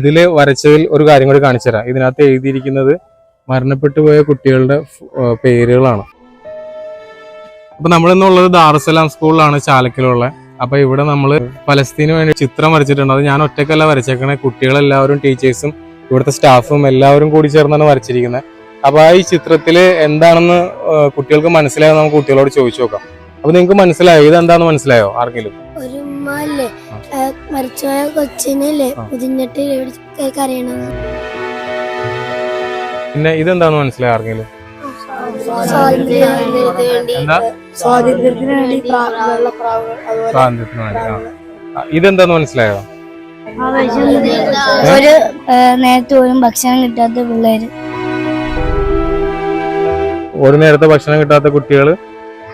ഇതിൽ വരച്ചതിൽ ഒരു കാര്യം കൂടി കാണിച്ചു തരാം ഇതിനകത്ത് എഴുതിയിരിക്കുന്നത് മരണപ്പെട്ടു പോയ കുട്ടികളുടെ പേരുകളാണ്. അപ്പൊ നമ്മളിന്നുള്ളത് ദാറുസലാം സ്കൂളിലാണ് ചാലക്കിലുള്ള അപ്പൊ ഇവിടെ നമ്മൾ ഫലസ്തീന് വേണ്ടി ചിത്രം വരച്ചിട്ടുണ്ട്. അത് ഞാൻ ഒറ്റക്കല്ല വരച്ചേക്കണേ. കുട്ടികളെല്ലാവരും ടീച്ചേഴ്സും ഇവിടുത്തെ സ്റ്റാഫും എല്ലാവരും കൂടി ചേർന്നാണ് വരച്ചിരിക്കുന്നത്. അപ്പൊ ഈ ചിത്രത്തിൽ എന്താണെന്ന് കുട്ടികൾക്ക് മനസ്സിലായോ? നമുക്ക് കുട്ടികളോട് ചോദിച്ചു നോക്കാം. അപ്പൊ നിങ്ങൾക്ക് മനസ്സിലായോ? ഇതെന്താന്ന് മനസ്സിലായോ? ആർക്കെങ്കിലും? മരിച്ചുപോയ കൊച്ചിനല്ലേ. പുതിഞ്ഞിട്ട് കരയണത് പിന്നെ ഇതെന്താന്ന് മനസ്സിലായി ആർക്കെങ്കിലും? സ്വാതന്ത്ര്യത്തിന് വേണ്ടി സ്വാതന്ത്ര്യത്തിന് വേണ്ടി ഇതെന്താന്ന് മനസ്സിലായോ? ഒരു നേരത്തെ പോലും ഭക്ഷണം കിട്ടാത്ത പിള്ളേര്. ഒരു നേരത്തെ ഭക്ഷണം കിട്ടാത്ത കുട്ടികൾ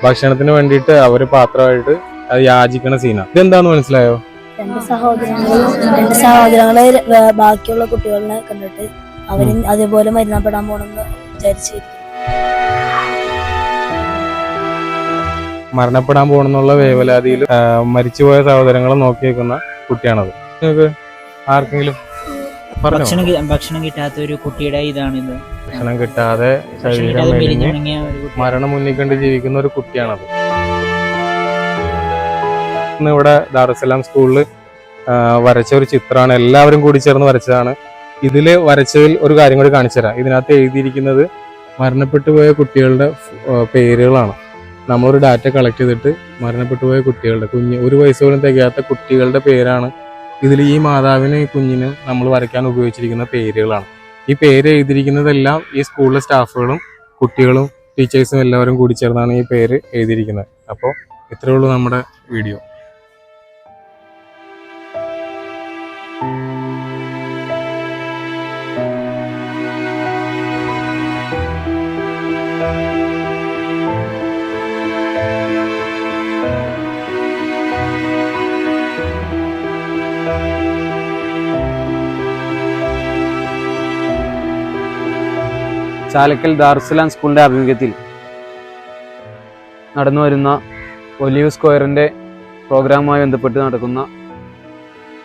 ഭക്ഷണത്തിന് വേണ്ടിയിട്ട് അവർ പാത്രമായിട്ട് അത് യാചിക്കണ സീനാണ് ഇതെന്താന്ന് മനസ്സിലായോ? രണ്ട് സഹോദരങ്ങളും രണ്ട് സഹോദരങ്ങളെ ബാക്കിയുള്ള കുട്ടികളെ കണ്ടിട്ട് അവരും അതേപോലെ മരുന്നപ്പെടാൻ പോണെന്ന് വിചാരിച്ചു മരണപ്പെടാൻ പോകണമെന്നുള്ള വേവലാതിയിൽ മരിച്ചുപോയ സഹോദരങ്ങളെ നോക്കി നിൽക്കുന്ന കുട്ടിയാണത്. നിങ്ങൾക്ക് ആർക്കെങ്കിലും ഭക്ഷണം ഭക്ഷണം കിട്ടാത്ത ഒരു കുട്ടിയുടെ ഇതാണിത് ഭക്ഷണം കിട്ടാതെ ശരീരം മരണം മുന്നിൽ കണ്ട് ജീവിക്കുന്ന ഒരു കുട്ടിയാണത്. ഇന്ന് ഇവിടെ ദാറുസലാം സ്കൂളിൽ വരച്ച ഒരു ചിത്രമാണ്. എല്ലാവരും കൂടി ചേർന്ന് വരച്ചതാണ്. ഇതിൽ വരച്ചതിൽ ഒരു കാര്യം കൂടി കാണിച്ചു തരാം. ഇതിനകത്ത് എഴുതിയിരിക്കുന്നത് മരണപ്പെട്ടു പോയ കുട്ടികളുടെ പേരുകളാണ്. നമ്മളൊരു ഡാറ്റ കളക്ട് ചെയ്തിട്ട് മരണപ്പെട്ടു പോയ കുട്ടികളുടെ കുഞ്ഞ് ഒരു വയസ്സ് പോലും തികയാത്ത കുട്ടികളുടെ പേരാണ് ഇതിൽ ഈ മാതാവിനും ഈ കുഞ്ഞിനും നമ്മൾ വരയ്ക്കാൻ ഉപയോഗിച്ചിരിക്കുന്ന പേരുകളാണ്. ഈ പേര് എഴുതിയിരിക്കുന്നതെല്ലാം ഈ സ്കൂളിലെ സ്റ്റാഫുകളും കുട്ടികളും ടീച്ചേഴ്സും എല്ലാവരും കൂടി ചേർന്നാണ് ഈ പേര് എഴുതിയിരിക്കുന്നത്. അപ്പോൾ ഇത്രയേ ഉള്ളൂ നമ്മുടെ വീഡിയോ. ചാലക്കൽ ദാർസലാം സ്കൂളിന്റെ ആഭിമുഖ്യത്തിൽ നടന്നു വരുന്ന ഒലിവ് സ്ക്വയറിന്റെ പ്രോഗ്രാമുമായി ബന്ധപ്പെട്ട് നടക്കുന്ന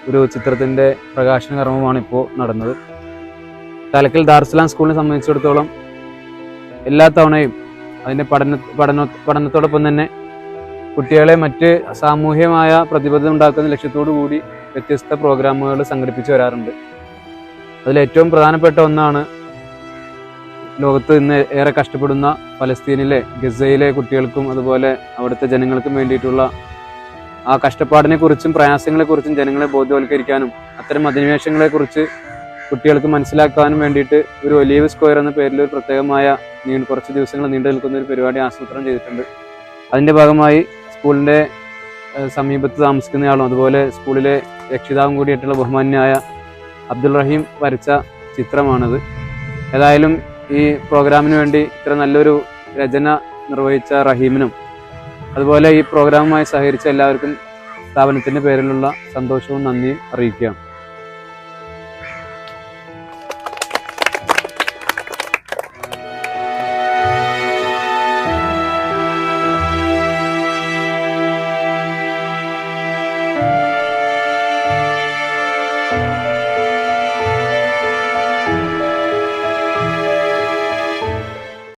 ഒരു ചിത്രത്തിന്റെ പ്രകാശന കർമ്മമാണ് ഇപ്പോൾ നടന്നത്. ചാലക്കൽ ദാർസലാം സ്കൂളിനെ സംബന്ധിച്ചിടത്തോളം എല്ലാ തവണയും അതിന്റെ പഠന പഠന പഠനത്തോടൊപ്പം തന്നെ കുട്ടികളെ മറ്റ് സാമൂഹ്യമായ പ്രതിബദ്ധത ഉണ്ടാക്കുന്ന ലക്ഷ്യത്തോടു കൂടി വ്യത്യസ്ത പ്രോഗ്രാമുകൾ സംഘടിപ്പിച്ചു വരാറുണ്ട്. അതിൽ ഏറ്റവും പ്രധാനപ്പെട്ട ഒന്നാണ് ലോകത്ത് ഇന്ന് ഏറെ കഷ്ടപ്പെടുന്ന ഫലസ്തീനിലെ ഗസയിലെ കുട്ടികൾക്കും അതുപോലെ അവിടുത്തെ ജനങ്ങൾക്കും വേണ്ടിയിട്ടുള്ള ആ കഷ്ടപ്പാടിനെ കുറിച്ചും പ്രയാസങ്ങളെ കുറിച്ചും ജനങ്ങളെ ബോധവൽക്കരിക്കാനും അത്തരം അധിനിവേശങ്ങളെ കുറിച്ച് കുട്ടികൾക്ക് മനസ്സിലാക്കാനും വേണ്ടിയിട്ട് ഒരു ഒലീവ് സ്ക്വയർ എന്ന പേരിൽ ഒരു പ്രത്യേകമായ നീ കുറച്ച് ദിവസങ്ങൾ നീണ്ടു നിൽക്കുന്ന ഒരു പരിപാടി ആസൂത്രണം ചെയ്തിട്ടുണ്ട്. അതിന്റെ ഭാഗമായി സ്കൂളിന്റെ ഏഹ്, സമീപത്ത് താമസിക്കുന്നയാളും അതുപോലെ സ്കൂളിലെ രക്ഷിതാവും കൂടിയായിട്ടുള്ള ബഹുമാന്യായ അബ്ദുൾ റഹീം വരച്ച ചിത്രമാണത്. ഏതായാലും ഈ പ്രോഗ്രാമിന് വേണ്ടി ഇത്ര നല്ലൊരു രചന നിർവഹിച്ച റഹീമിനും അതുപോലെ ഈ പ്രോഗ്രാമുമായി സഹകരിച്ച എല്ലാവർക്കും സ്ഥാപനത്തിന്റെ പേരിലുള്ള സന്തോഷവും നന്ദിയും അറിയിക്കുകയാണ്.